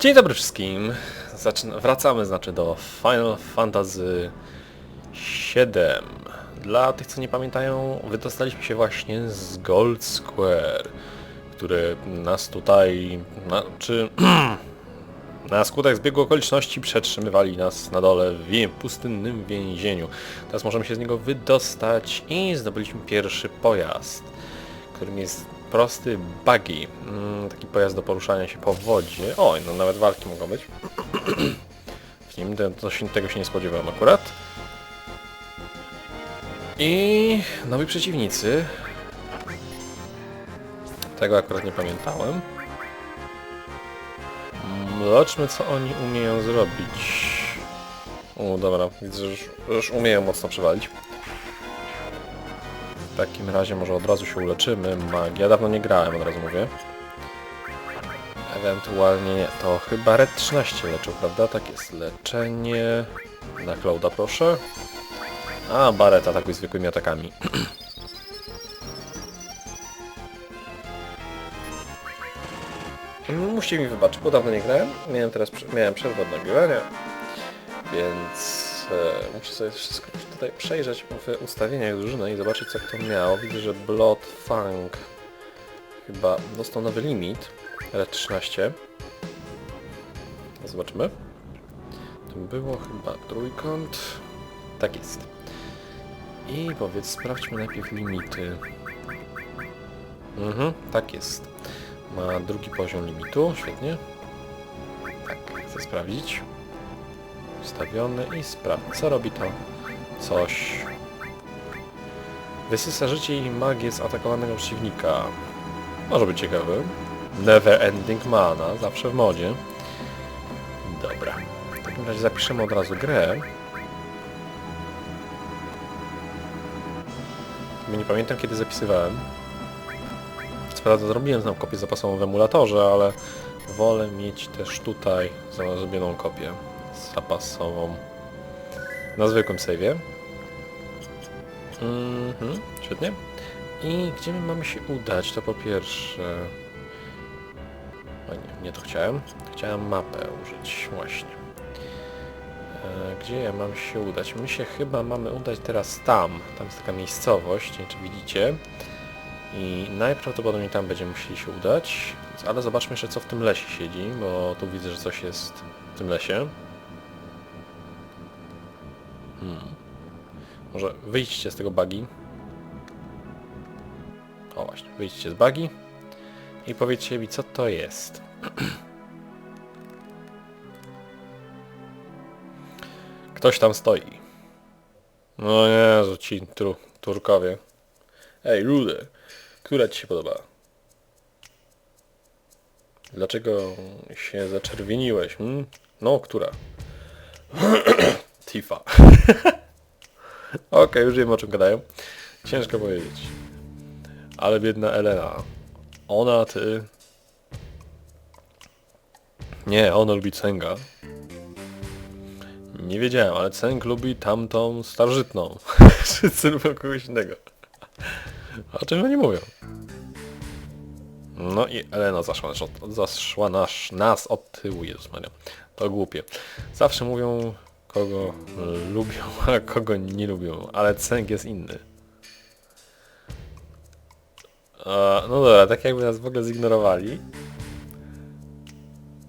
Dzień dobry wszystkim. Zaczyna, wracamy znaczy do Final Fantasy VII. Dla tych co nie pamiętają, wydostaliśmy się właśnie z Gold Square, który nas tutaj, na, czy na skutek zbiegu okoliczności przetrzymywali nas na dole w pustynnym więzieniu. Teraz możemy się z niego wydostać i zdobyliśmy pierwszy pojazd, którym jest prosty buggy. Mm, taki pojazd do poruszania się po wodzie. Oj, no nawet walki mogą być. w nim tego się nie spodziewałem akurat. I nowi przeciwnicy. Tego akurat nie pamiętałem. Zobaczmy co oni umieją zrobić. O, dobra, widzę, że już, już umieją mocno przewalić. W takim razie może od razu się uleczymy. Magia, dawno nie grałem, od razu mówię. Ewentualnie nie, to chyba Red 13 leczył, prawda? Tak jest, leczenie... Na Clouda proszę. A, Baret atakuj zwykłymi atakami. Musicie mi wybaczyć, bo dawno nie grałem. Miałem teraz miałem przerwę od nagrywania, więc muszę sobie wszystko tutaj przejrzeć w ustawieniach drużyny i zobaczyć co kto miał. Widzę, że Blood Fang chyba dostał nowy limit, Red 13. Zobaczymy. Tu było chyba trójkąt. Tak jest. I powiedz, sprawdźmy najpierw limity. Mhm, tak jest. Ma drugi poziom limitu, świetnie. Tak, chcę sprawdzić. Ustawiony i sprawdź. Co robi to? Coś. Wysysa życie i magię z atakowanego przeciwnika. Może być ciekawy. Never Ending Mana, zawsze w modzie. Dobra. W takim razie zapiszemy od razu grę. Nie pamiętam kiedy zapisywałem. Co prawda zrobiłem znam kopię zapasową w emulatorze, ale wolę mieć też tutaj zrobioną kopię zapasową na zwykłym save'ie. Mhm, świetnie. I gdzie my mamy się udać? To po pierwsze... O nie, nie to chciałem. Chciałem mapę użyć, właśnie. E, Gdzie ja mam się udać? My się chyba mamy udać teraz tam. Tam jest taka miejscowość, nie wiem czy widzicie. I najprawdopodobniej tam będziemy musieli się udać. Ale zobaczmy jeszcze co w tym lesie siedzi, bo tu widzę, że coś jest w tym lesie. Hmm. Może wyjdźcie z tego buggy. O właśnie, wyjdźcie z buggy i powiedzcie mi co to jest. Ktoś tam stoi. No Jezu, ci tru, Turkowie. Ej, Rudy, która ci się podoba? Dlaczego się zaczerwieniłeś? Hmm? No, która? Tifa. Okej, już wiem o czym gadają. Ciężko powiedzieć. Ale biedna Elena. Ona, ty... Nie, ona lubi Cenga. Nie wiedziałem, ale Ceng lubi tamtą starożytną. Wszyscy lubią kogoś innego. O czym oni mówią? No i Elena zaszła, nas zaszła nasz, nas od tyłu, Jezus Maria. To głupie. Zawsze mówią, kogo lubią, a kogo nie lubią, ale Ceng jest inny. E, no dobra, tak jakby nas w ogóle zignorowali.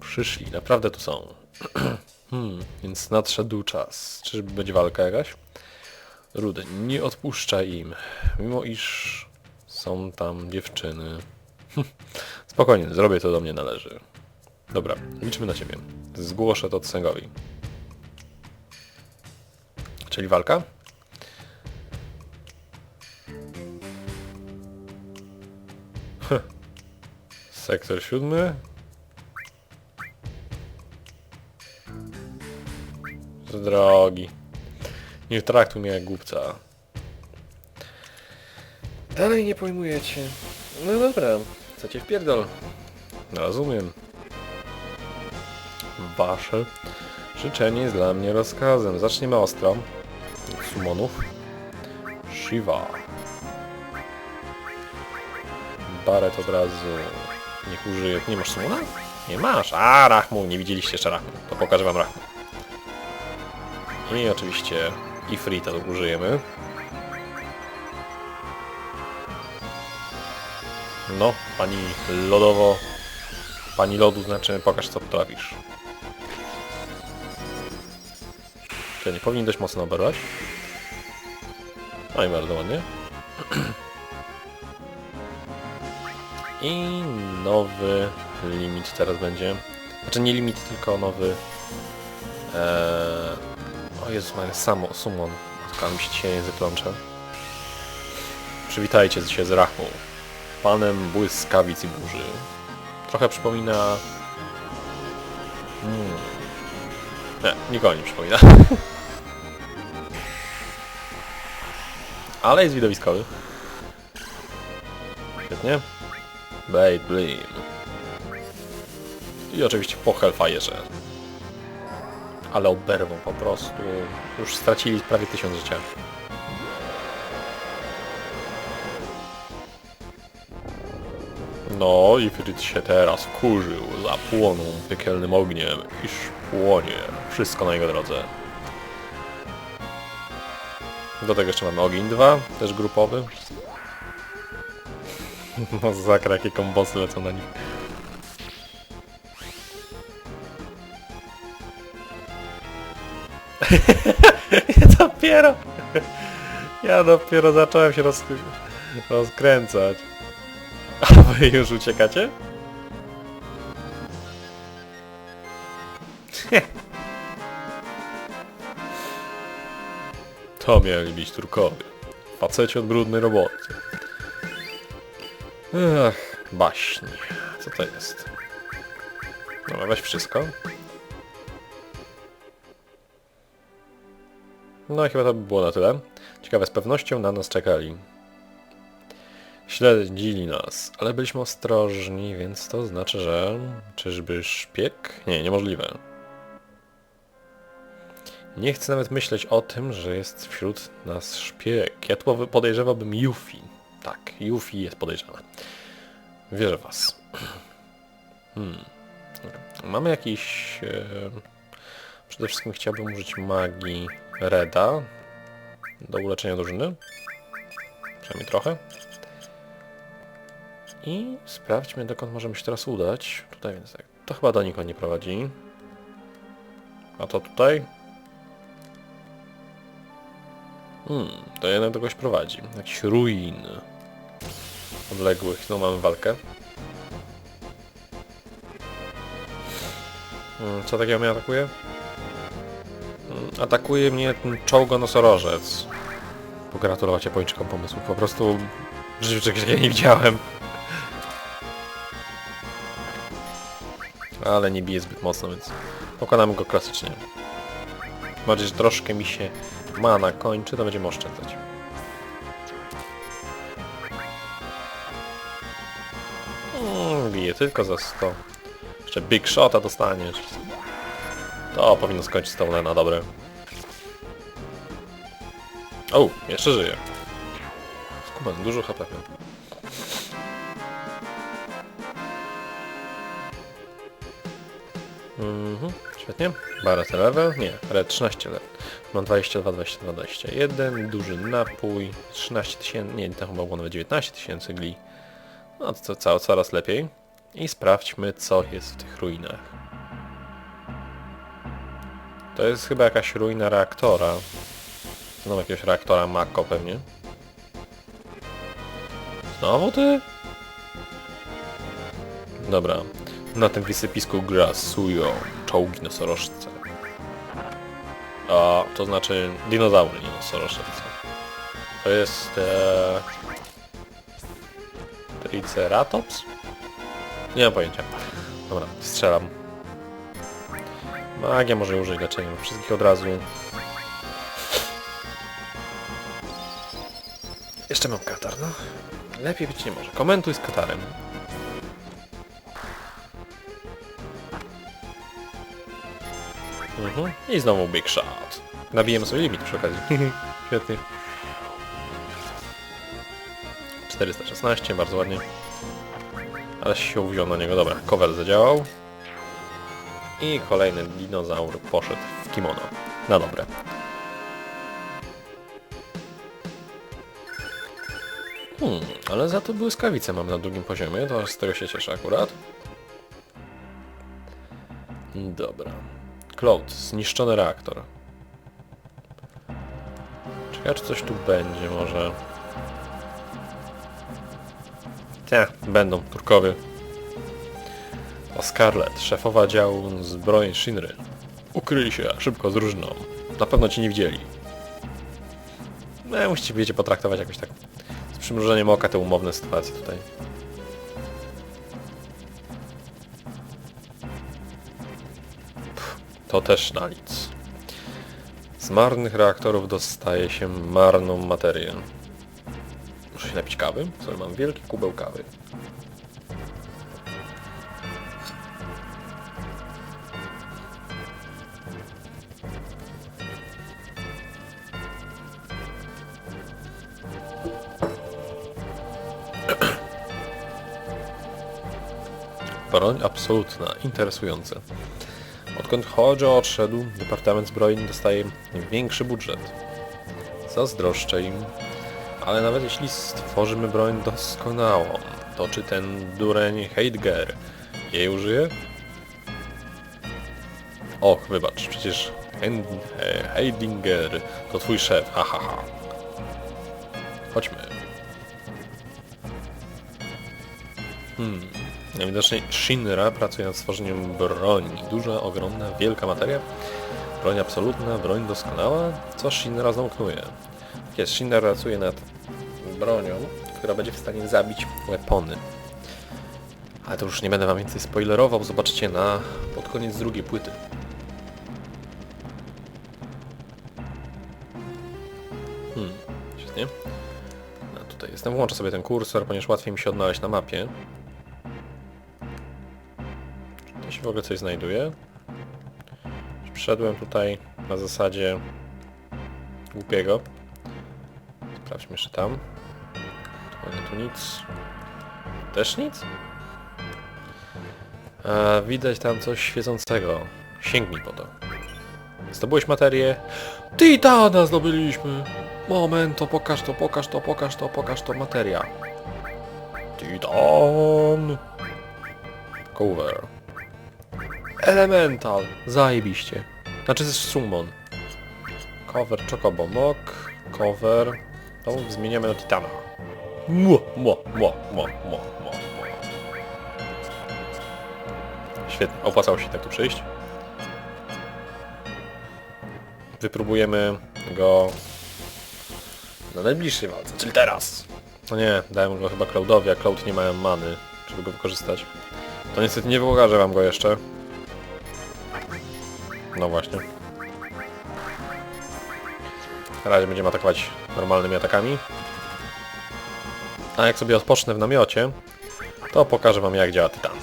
Przyszli, naprawdę tu są. hmm, więc nadszedł czas. Czyżby będzie walka jakaś? Rudy, nie odpuszczaj im, mimo iż są tam dziewczyny. Spokojnie, zrobię to do mnie należy. Dobra, liczmy na ciebie. Zgłoszę to Tsengowi. Czyli walka? Sektor siódmy. Z drogi. Nie traktuj mnie jak głupca. Dalej nie pojmujecie. No dobra, chcecie wpierdol. No, Rozumiem. Wasze życzenie jest dla mnie rozkazem. Zaczniemy ostro. Od Sumonów. Shiva. Baret od razu niech użyje... Nie masz sumona? Nie masz. A, Rachmu, nie widzieliście jeszcze Rachmu. To pokażę wam Rachmu. I oczywiście Ifrita tu użyjemy. No, pani lodowo... Pani lodu znaczy pokaż co potrafisz. Czy nie powinien dość mocno oberwać? No i bardzo ładnie. I nowy limit teraz będzie. Znaczy nie limit, tylko nowy... Eee... O Jezus Maria, samo, summon. Matka, mi się dzisiaj język plącze. Przywitajcie się z Rachą. Panem błyskawic i burzy. Trochę przypomina... Hmm. Nie, nikogo nie przypomina. Ale jest widowiskowy. Świetnie. Blade Blim. I oczywiście po Hellfire'ze. Ale oberwą po prostu. Już stracili prawie tysiąc życia. No i Fryt się teraz wkurzył, zapłonął piekielnym ogniem, iż płonie wszystko na jego drodze. Do tego jeszcze mamy ogień 2, też grupowy. Masakra, jakie kombosy lecą na nich. ja dopiero... Ja dopiero zacząłem się roz... rozkręcać. A wy już uciekacie? To mieli być Turkowie. Faceci od brudnej roboty. Ech, baśni. Co to jest? No, weź wszystko. No i chyba to by było na tyle. Ciekawe, z pewnością na nas czekali. Śledzili nas, ale byliśmy ostrożni, więc to znaczy, że... Czyżby szpieg? Nie, niemożliwe. Nie chcę nawet myśleć o tym, że jest wśród nas szpieg. Ja tu podejrzewałbym Yuffie. Tak, Yuffie jest podejrzana. Wierzę was. Hmm. Mamy jakiś... E... Przede wszystkim chciałbym użyć magii Reda do uleczenia drużyny. Przynajmniej trochę. I sprawdźmy dokąd możemy się teraz udać. Tutaj więc tak. To chyba do nikogo nie prowadzi. A to tutaj? Hmm, to jednak do kogoś prowadzi. Jakiś ruin. Odległych. No mamy walkę. Hmm, co takiego mnie atakuje? Hmm, atakuje mnie ten czołgonosorożec. Pogratulować Japończykom pomysłów. Po prostu w życiu czegoś takiego nie widziałem. Ale nie bije zbyt mocno, więc pokonamy go klasycznie. Bardziej, że troszkę mi się mana kończy, to będziemy oszczędzać. Mm, bije tylko za 100. Jeszcze Big Shota dostaniesz. To powinno skończyć tą na dobre. O, jeszcze żyje. Skuman, dużo HP. miał. Mhm, świetnie. Barat level? Nie, red 13 level. Mam 22, 22, 21, duży napój, 13 tysięcy, nie, to chyba było nawet 19 tysięcy gli. No to co, coraz lepiej. I sprawdźmy co jest w tych ruinach. To jest chyba jakaś ruina reaktora. Znowu jakiegoś reaktora Mako pewnie. Znowu ty? Dobra. Na tym wysypisku grasują czołgi nosorożce. A, to znaczy dinozaury, nie nosorożce. To jest... E... Triceratops? Nie mam pojęcia. Dobra, strzelam. Magia może użyć leczenia wszystkich od razu. Jeszcze mam katar, no. Lepiej być nie może. Komentuj z katarem. Mhm. I znowu big shot. Nabijemy sobie limit przy okazji. Świetnie. 416, bardzo ładnie. Ale się wziął na niego. Dobra, cover zadziałał. I kolejny dinozaur poszedł w kimono. Na dobre. Hmm, ale za to błyskawice mam na drugim poziomie, to z tego się cieszę akurat. Dobra. Cloud, zniszczony reaktor. Czekaj, czy coś tu będzie może. Te, będą, turkowie. O Scarlet, szefowa działu zbrojeń Shinry. Ukryli się szybko z różną. Na pewno ci nie widzieli. No, musicie wiecie potraktować jakoś tak z przymrużeniem oka te umowne sytuacje tutaj. To też na nic. Z marnych reaktorów dostaje się marną materię. Muszę się napić kawy? Sorry, mam wielki kubeł kawy. Broń absolutna, interesujące. Odkąd Hojo odszedł, Departament Zbrojeń dostaje większy budżet. Zazdroszczę im. Ale nawet jeśli stworzymy broń doskonałą, to czy ten dureń Heidger jej użyje? Och, wybacz, przecież e, Heidinger to twój szef, ha ha ha. Chodźmy. Hmm. Najwidoczniej Shinra pracuje nad stworzeniem broni. Duża, ogromna, wielka materia. Broń absolutna, broń doskonała. Co Shinra zamknuje? Jest, Shinra pracuje nad bronią, która będzie w stanie zabić weapony. Ale to już nie będę wam więcej spoilerował, zobaczycie na pod koniec drugiej płyty. Hmm, świetnie. No, tutaj jestem, włączę sobie ten kursor, ponieważ łatwiej mi się odnaleźć na mapie. Się w ogóle coś znajduje? Przyszedłem tutaj na zasadzie głupiego. Sprawdźmy jeszcze tam. Tu tu nic. Też nic? A, widać tam coś świecącego. Sięgnij po to. Zdobyłeś materię? Titana zdobyliśmy! Moment, to pokaż to, pokaż to, pokaż to, pokaż to, materia. Titan! Cover. Elemental! Zajebiście. Znaczy to jest summon. Cover Chocobo Mok. Cover. To zmieniamy na Titana. Mo, mo, mo, mo, mo, mo. Świetnie, opłacało się tak tu przyjść. Wypróbujemy go na najbliższej walce, czyli teraz. No nie, dałem go chyba Cloudowi, a Cloud nie mają many, żeby go wykorzystać. To niestety nie pokażę wam go jeszcze. No właśnie. Na razie będziemy atakować normalnymi atakami. A jak sobie odpocznę w namiocie, to pokażę wam jak działa Tytan.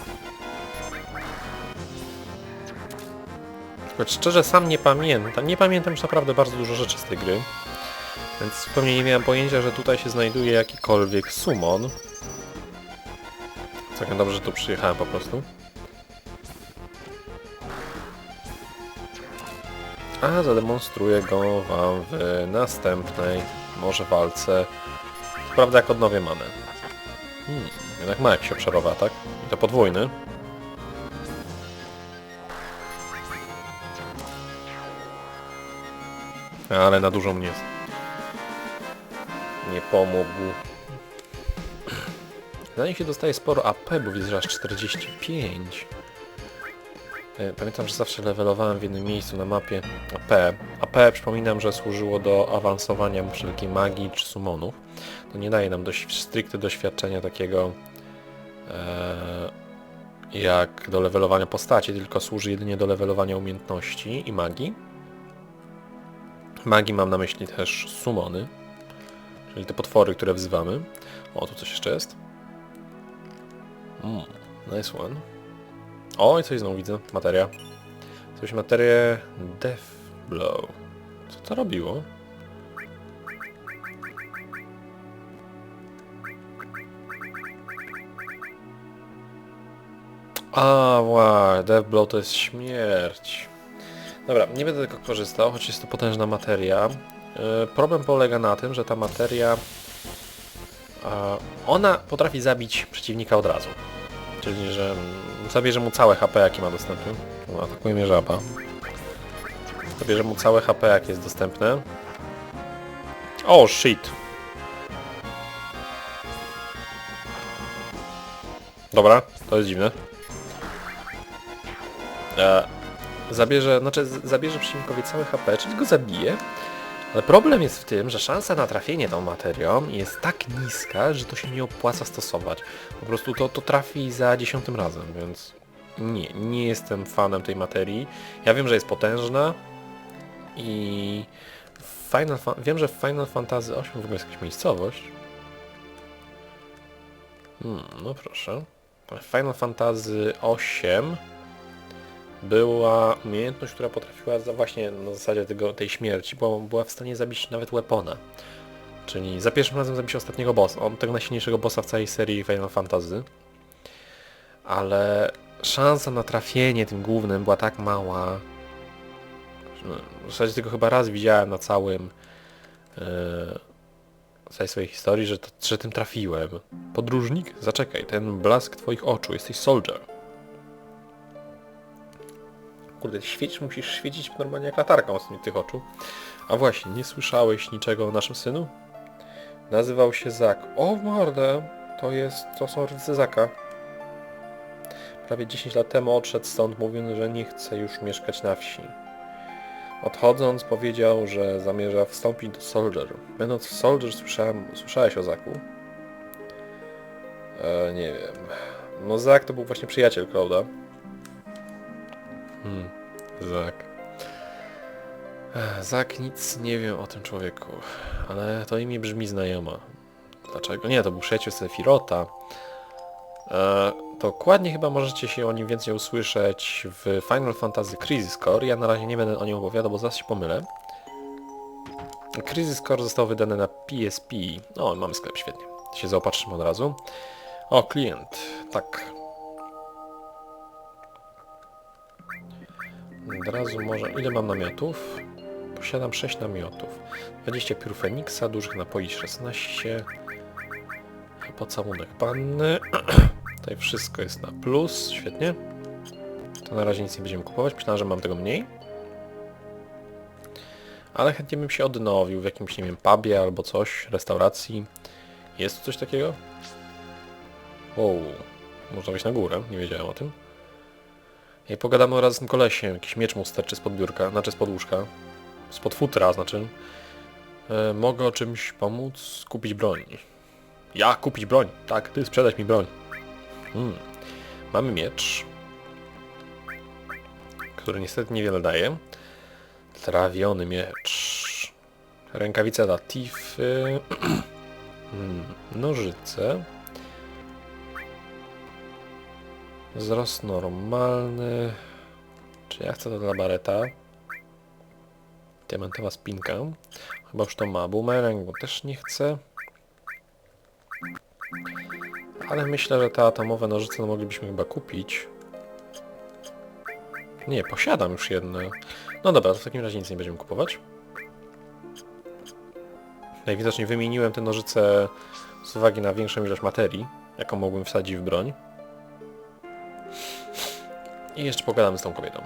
Choć szczerze sam nie pamiętam, nie pamiętam już naprawdę bardzo dużo rzeczy z tej gry. Więc zupełnie nie miałem pojęcia, że tutaj się znajduje jakikolwiek summon. Całkiem dobrze, że tu przyjechałem po prostu. A zademonstruję go wam w następnej może walce. Prawda jak odnowię manę. Hmm, jednak ma jakiś obszarowy atak. I to podwójny. Ale na dużo mnie nie pomógł. Na nich się dostaje sporo AP, bo widzę, że aż 45. E, Pamiętam, że zawsze levelowałem w jednym miejscu na mapie AP. AP przypominam, że służyło do awansowania wszelkiej magii czy summonów. To nie daje nam dość stricte doświadczenia takiego e, jak do levelowania postaci, tylko służy jedynie do levelowania umiejętności i magii. Magii mam na myśli też summony, czyli te potwory, które wzywamy. O, tu coś jeszcze jest. Mm, nice one. O, i coś znowu widzę. Materia. Coś materię Death Blow. Co to robiło? A, wow, Death Blow to jest śmierć. Dobra, nie będę tego korzystał, choć jest to potężna materia. Yy, problem polega na tym, że ta materia... a, ona potrafi zabić przeciwnika od razu. Czyli, że mm, zabierze mu całe HP, jakie ma dostępne. No, atakuje mnie żaba. Zabierze mu całe HP, jakie jest dostępne. O, shit. Dobra, to jest dziwne. E, zabierze, znaczy zabierze przeciwnikowi całe HP, czyli go zabije. Ale problem jest w tym, że szansa na trafienie tą materią jest tak niska, że to się nie opłaca stosować. Po prostu to, to trafi za dziesiątym razem, więc nie, nie jestem fanem tej materii. Ja wiem, że jest potężna i Final wiem, że w Final Fantasy VIII w ogóle jest jakaś miejscowość. Hmm, no proszę. Final Fantasy VIII była umiejętność, która potrafiła właśnie na zasadzie tego, tej śmierci, bo była w stanie zabić nawet Weapona. Czyli za pierwszym razem zabić ostatniego bossa, on tego najsilniejszego bossa w całej serii Final Fantasy. Ale szansa na trafienie tym głównym była tak mała. W zasadzie tylko chyba raz widziałem na całym yy, całej swojej historii, że, to, że tym trafiłem. Podróżnik? Zaczekaj, ten blask twoich oczu, jesteś soldier. Kurde, świecisz, musisz świecić normalnie jak latarka mocno tych oczu. A właśnie, nie słyszałeś niczego o naszym synu? Nazywał się Zak. O mordę! To jest... to są rodzice Zaka. Prawie 10 lat temu odszedł stąd mówiąc, że nie chce już mieszkać na wsi. Odchodząc powiedział, że zamierza wstąpić do Soldier. Będąc w Soldier słyszałem, słyszałeś o Zaku? E, nie wiem. No Zak to był właśnie przyjaciel Clouda. Hmm, Zak. Zak nic nie wiem o tym człowieku, ale to imię brzmi znajomo. Dlaczego? Nie, to był przyjaciel Sefirota. E, dokładnie chyba możecie się o nim więcej usłyszeć w Final Fantasy Crisis Core. Ja na razie nie będę o nim opowiadał, bo zaraz się pomylę. Crisis Core został wydany na PSP. O, mamy sklep, świetnie. Się zaopatrzymy od razu. O, klient. Tak. Od razu może... Ile mam namiotów? Posiadam 6 namiotów. 20 piór Feniksa, dużych napoi 16. Pocałunek panny. Tutaj wszystko jest na plus, świetnie. To na razie nic nie będziemy kupować, myślałem, że mam tego mniej. Ale chętnie bym się odnowił w jakimś, nie wiem, pubie albo coś, restauracji. Jest tu coś takiego? Wow, można wejść na górę, nie wiedziałem o tym. I pogadamy oraz z tym jakiś miecz mu sterczy spod biurka, znaczy spod łóżka. Spod futra, znaczy. E, mogę o czymś pomóc? Kupić broń. Ja kupić broń. Tak, ty sprzedać mi broń. Hmm. Mamy miecz, który niestety niewiele daje. Trawiony miecz. Rękawice dla Tify. hmm. Nożyce. Wzrost normalny. Czy ja chcę to dla Bareta? Diamentowa spinka. Chyba już to ma. Boomerang, bo też nie chcę. Ale myślę, że te atomowe nożyce no moglibyśmy chyba kupić. Nie, posiadam już jedne. No dobra, to w takim razie nic nie będziemy kupować. Najwidoczniej wymieniłem te nożyce z uwagi na większą ilość materii, jaką mogłem wsadzić w broń. I jeszcze pogadamy z tą kobietą.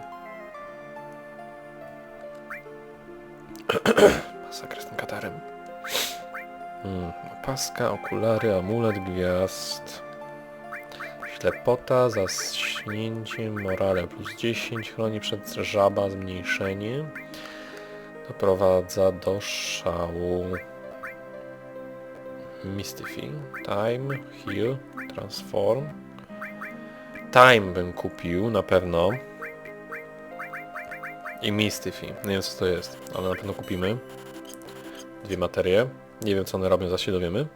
Masakra z tym katarem. Hmm, paska, okulary, amulet, gwiazd. Ślepota, zaśnięcie, morale plus 10, chroni przed żaba, zmniejszenie. Doprowadza do szału. Mystify, time, heal, transform. Time bym kupił, na pewno. I Mystify. Nie wiem co to jest, ale na pewno kupimy. Dwie materie. Nie wiem co one robią, zaś się dowiemy.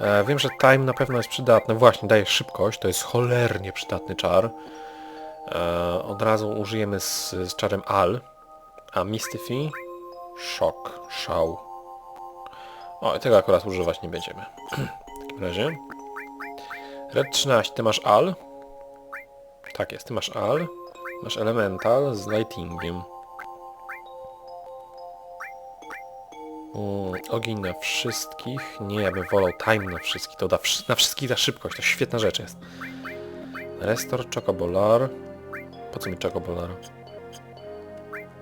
E, wiem, że time na pewno jest przydatny. Właśnie, daje szybkość. To jest cholernie przydatny czar. E, od razu użyjemy z, z czarem Al. A Mystify? Szok. Szał. O, i tego akurat używać nie będziemy. W takim razie. Red 13, ty masz al? Tak jest, ty masz al. Masz elemental z lightingiem. Ogień na wszystkich. Nie, ja bym wolał time na wszystkich. To da na wszystkich da szybkość, to świetna rzecz jest. Restore Chocobolar. Po co mi Chocobolar?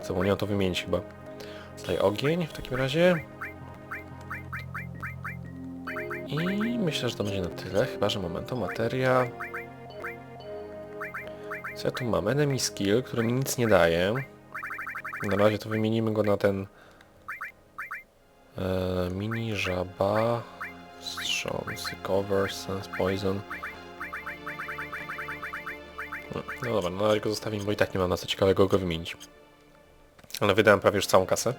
Co, bo nie to wymienić chyba. Tutaj ogień w takim razie. I myślę, że to będzie na tyle, chyba że momento, materia. Co ja tu mam? Enemy skill, który mi nic nie daje. Na razie to wymienimy go na ten e, mini żaba, wstrząsy, cover, sense, poison. No, no dobra, na razie go zostawimy, bo i tak nie mam na co ciekawego go wymienić. Ale wydałem prawie już całą kasę.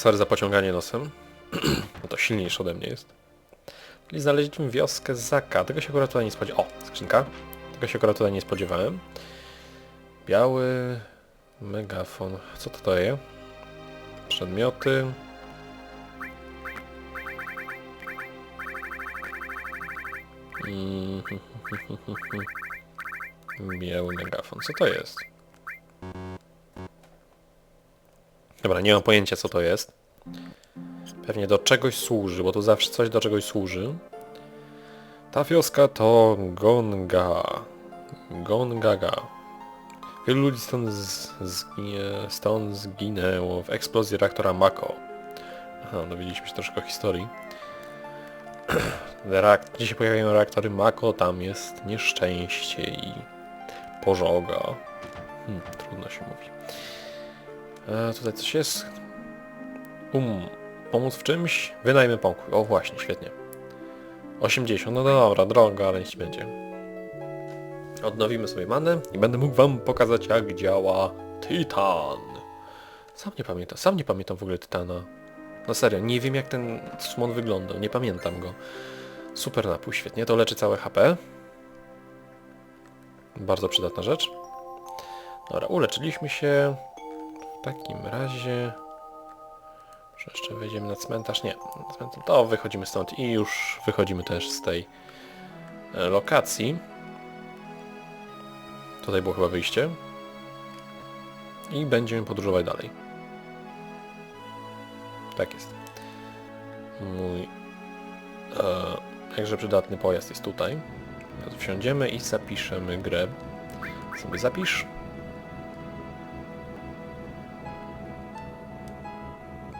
Sorry za pociąganie nosem. No to silniejsze ode mnie jest. Czyli znaleźliśmy wioskę Zaka. Tego się akurat tutaj nie spodziewałem. O, skrzynka. Tego się akurat tutaj nie spodziewałem. Biały megafon. Co to jest? Przedmioty. Biały megafon. Co to jest? Dobra, nie mam pojęcia co to jest. Pewnie do czegoś służy, bo to zawsze coś do czegoś służy. Ta wioska to Gonga. Gongaga. Wielu ludzi stąd, zginie, stąd zginęło w eksplozji reaktora Mako. Aha, dowiedzieliśmy się troszkę o historii. Gdzie się pojawiają reaktory Mako, tam jest nieszczęście i pożoga. Hmm, trudno się mówi. E, tutaj coś jest. Um, pomóc w czymś? Wynajmy pokój. O właśnie, świetnie. 80, no dobra, drogo, ale ci będzie. Odnowimy sobie manę i będę mógł wam pokazać jak działa Tytan. Sam nie pamiętam, sam nie pamiętam w ogóle Tytana. No serio, nie wiem jak ten sumon wyglądał, nie pamiętam go. Super napój, świetnie, to leczy całe HP. Bardzo przydatna rzecz. Dobra, uleczyliśmy się. W takim razie... Może jeszcze wejdziemy na cmentarz? Nie. To wychodzimy stąd i już wychodzimy też z tej e, lokacji. Tutaj było chyba wyjście. I będziemy podróżować dalej. Tak jest. Mój e, jakże przydatny pojazd jest tutaj. Wsiądziemy i zapiszemy grę. Sobie zapisz.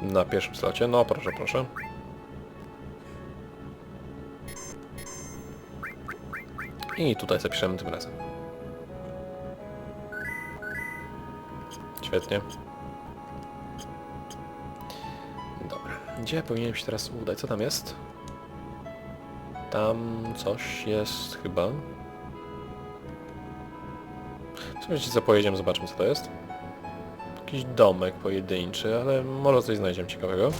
Na pierwszym slocie. No proszę, proszę. I tutaj zapiszemy tym razem. Świetnie. Dobra. Gdzie powinienem się teraz udać? Co tam jest? Tam coś jest chyba. Co wiecie co pojedziemy, zobaczmy co to jest. Jakiś domek pojedynczy, ale może coś znajdziemy ciekawego.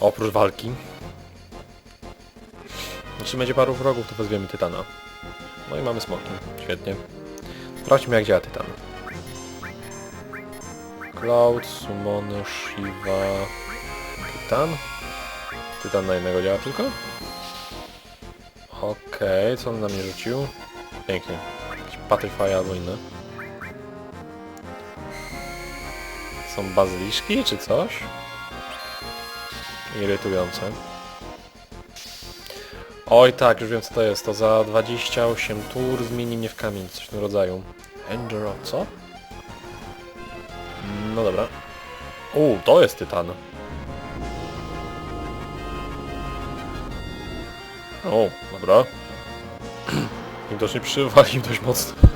Oprócz walki. Jeśli będzie paru wrogów, to wezwiemy Tytana. No i mamy smoki. Świetnie. Sprawdźmy jak działa Tytan. Cloud, Summon, Shiva, Tytan. Tytan na jednego działa tylko? Okej, co on na mnie rzucił? Pięknie. Jakiś Patrify albo inne. Są bazyliszki czy coś? Irytujące. Oj tak, już wiem co to jest. To za 28 tur zmieni mnie w kamień, coś w tym rodzaju. Enduro, co? No dobra. U, to jest tytan. O, dobra. Widocznie przywalił dość mocno.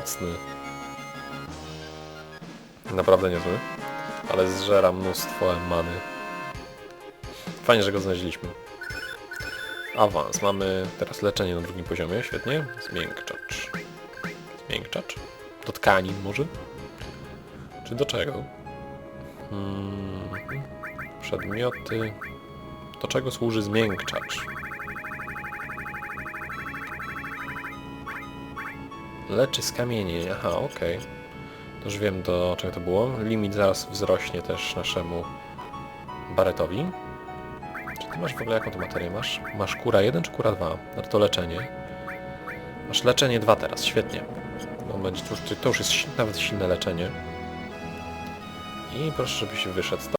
Mocny. Naprawdę niezły. Ale zżera mnóstwo many. Fajnie, że go znaleźliśmy. Awans. Mamy teraz leczenie na drugim poziomie, świetnie. Zmiękczacz. Zmiękczacz? Do tkanin może? Czy do czego? Hmm. Przedmioty. Do czego służy zmiękczacz? Leczy skamienienie. Aha, okej. To Już wiem do czego to było. Limit zaraz wzrośnie też naszemu Baretowi. Czy ty masz w ogóle jaką tu materię masz? Masz kura 1 czy kura 2? No to leczenie. Masz leczenie 2 teraz, świetnie. No będzie, to, już- to już jest nawet silne leczenie. I proszę, żebyś wyszedł.